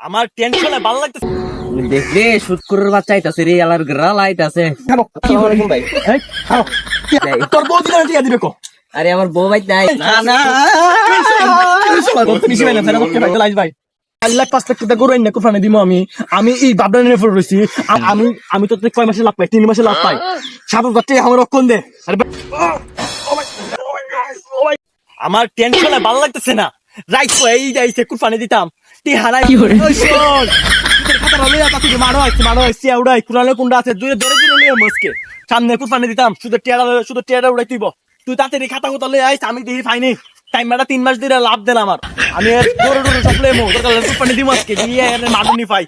আমার টেনশনে ভালো লাগতেছে। দেখলে শুটকুরের বাচ্চা আইতাছে রে আলার গ্রাল আইতাছে ভাই তোর বউ দিলে দিবে কো? আরে আমার বউ ভাই নাই। না না। ভাই না ফেরা বকে ভাই লাইজ ভাই। চার লাখ পাঁচ লাখ টাকা গরু এনে কোরবানি দিব আমি। আমি এই বাবলা নিয়ে পড়ে রয়েছি আমি আমি তো কয় মাসে লাভ পাই? তিন মাসে লাভ পাই। সাত হাজার টাকা আমার রক্ষণ দে আরে বা- ও মাই- ও মাই গড, ও মাই- আমার টেনশনে ভালো লাগতেছে না। রাইট এই যাইছে কুরবানি দিতাম। টি হারাই ওই শোন। খাতা রলে যাতা তুই মারো আইছে মারো আইছে উড়াই কুরালে কুন্ডা আছে দুই ধরে দিলে নিয়ে মস্কে। সামনে কুরবানি দিতাম শুধু শুধু উড়াই তুইব। তুই তাড়াতাড়ি খাতা কোতা লই আইস আমি দেখি পাইনি টাইম মারা তিন মাস ধরে লাভ দিলাম আমার। আমি দৌড়ে দৌড়ে সব লেমো তোর কাছে কুরবানি দিব আজকে দিয়ে এর মাডুনি পাই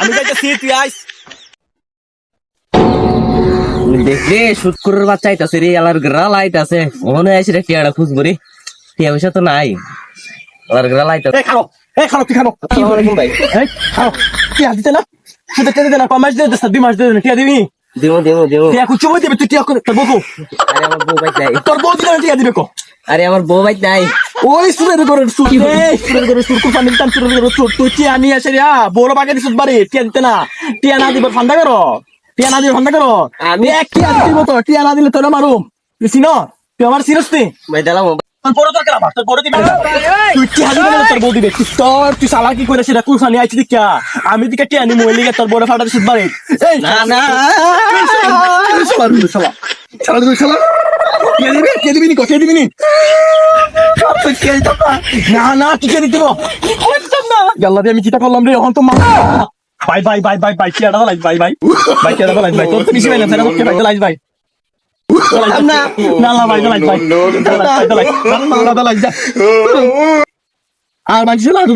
আমি যাইতেছি তুই আইস। দেখলে শুটকুরের বাচ্চা আইতাছে রে আলার গ্রাল আইতাছে। ওখানে আইসি রে টিয়াটা খুঁজবো রে। টিয়া পয়সা তো নাই। আলার গ্রাল আইতাছে এই খাও এই খাও তুই খাও ভাই। এই খাও টিয়া দিতে না? শুধু না মাস দিয়ে দুই মাস দিয়ে দিস টিয়া দিবি? দেবো দেবো দেবো। টিয়া কুচু বই দিবি তুই টিয়া করে তোর বকু আরে আমার বউ ভাই নাই। তোর বউ দিলে টিয়া দিবে কো? আরে আমার বউ ভাই নাই। ওই সুরের ঘরের সুর এই সুরের ঘরের সুর দিতাম সুরের ঘরের সুর তুই টিয়া নিয়ে আসে রে বড় বাগে দিছিস বাড়ি টিয়া দিতে না। টিয়া না দিবে ফান্দা করো। টিয়া না দিবে ফান্দা করো। আমি এক টিয়া দিব তো টিয়া না দিলে তোর মারুম। তুই চিনো তুই আমার চিনস তুই ভাই দিলাম বড় দরকার আমার তোর বড় দিবে না। তুই টিয়া দিবে না তোর বউ দিবে তুই তোর তুই সালা কি করে সেটা কুরবানি আইছি দিকা আমি দিকে টিয়া নি মইলিগে তোর বড় ফাটা দিছিস বাড়ি। এই না না। শালা। দিবে শালা শালা দিবে শালা। টিয়া দিবি? টিয়া দিবি নি কো? দিবি নি? না না তুই কে দিতে দিয়ে আমি চিন্তা করলাম রে এখন তো মা bye bye bye bye bye চিয়াটা লাইজ বাই বাই। বাই চিয়াটা লাইজ বাই। তোর তো বেশি ভাই না? বকে ভাই আর মানুষ না তো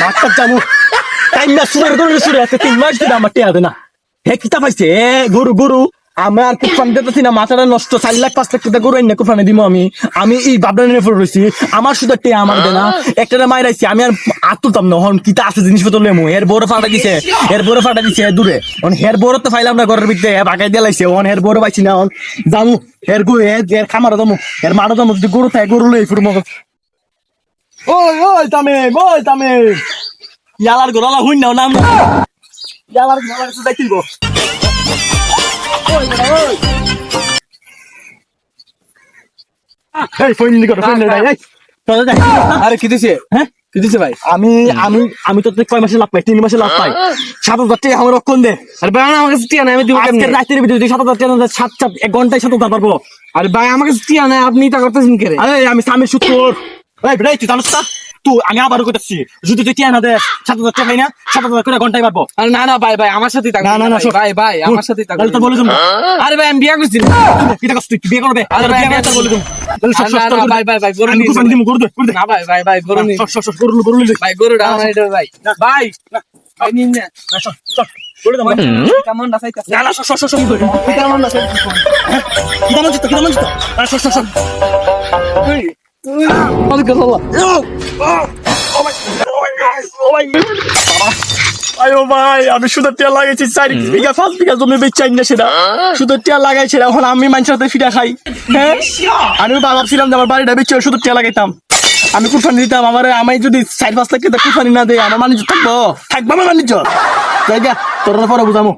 মাস্টার জামু টাইম না সুরের গরু সুরে আছে তিন মাস দিন আমার টেয়া না হে কিতা পাইছে গরু গরু আমার কুফান দিতেছি না, মাথাটা নষ্ট, চার লাখ, পাঁচ লাখ টাকা গরু দিব আমি। আমি এই বাবলা নিয়ে পড়ে রয়েছি আমার শুধু আমার দেয় না। একটা মাইরাইছি আমি আর আর না। হন কিতা আছে জিনিসপত্র লেমু এর বড় ফাটা দিছে, এর বড় ফাটা দিছে দূরে। অন হের বড় তো ফাইলাম না ঘরের ভিতরে দিয়ে লাইছে। অন হের বড় পাইছি না অন জামু হের গু এর এর খামারও জামু এর মারও জামু যদি গরু থাকে, গরু লই ফুরমো। ওই ওই তামে ওই তামে ইয়ালার গলালা হুইন নাও, নাম ইয়ালার। এই ফোন নি করো ফোন নি এই। চলে যাই। আরে কি দিছে? হ্যাঁ? কি দিছে ভাই? আমি আমি আমি তো কয় মাসে লাভ পাই? তিন মাসে লাভ পাই? সাত হাজার টাকা আমার রক্ষণ দে। আরে ভাই আমার কাছে টিয়া নাই আমি দিব আজকে রাতের ভিতরে সাত হাজার টাকা সাত সাত এক ঘন্টায় সাত হাজার পারব। আরে ভাই আমার কাছে টিয়া নাই আপনি তা করতেছেন কে আরে আমি স্বামীর সূত্র এই বেটাই তুই জানোস না? তুই আমি আবারও করতেছি যদি তুই টিয়া না দে সাত হাজার টাকা না সাত হাজার করে ঘন্টায় পারব আরে না না ভাই ভাই আমার সাথে থাকবে। না, না, না। ভাই ভাই আমার সাথে তাহলে তোর বলে তুমি আরে ভাই আমি বিয়া করছি। কিটা কষ্ট তুই বিয়ে করবে। আরে ভাই, বিয়ে বলে তাহলে সব সব ভাই, ভাই, ভাই, গরু আমি নিয়ে কুরবানি যাব। দিমু, গরু দে গরু দে। না ভাই ভাই ভাই গরু নি সব সব সব গরু গরু গরু ভাই ভাই ভাই ভাই নিন না। না সব সব গরু দে কেমন না চাইতাছে না না সব সব সব সব কিটা না কিটা জিতো কিটা জিতো না সব সব সব আমি শুধু টিয়া লাগাইছি চার বিঘা পাঁচ বিঘা জমি বেচাই না সেটা। শুধু টিয়া লাগাইছি এখন আমি মানুষের হাতে ফিটা খাই। হ্যাঁ? আমি ভাবছিলাম যে আমার বাড়িটা বেচে শুধু টিয়া লাগাইতাম। আমি কুরবানি দিতাম আমার আমি যদি চার পাঁচ লাখ টাকা কুরবানি না দেয় আমার বাণিজ্য থাকব। থাকব আমার বাণিজ্য জায়গা তোর পরে বুঝামো।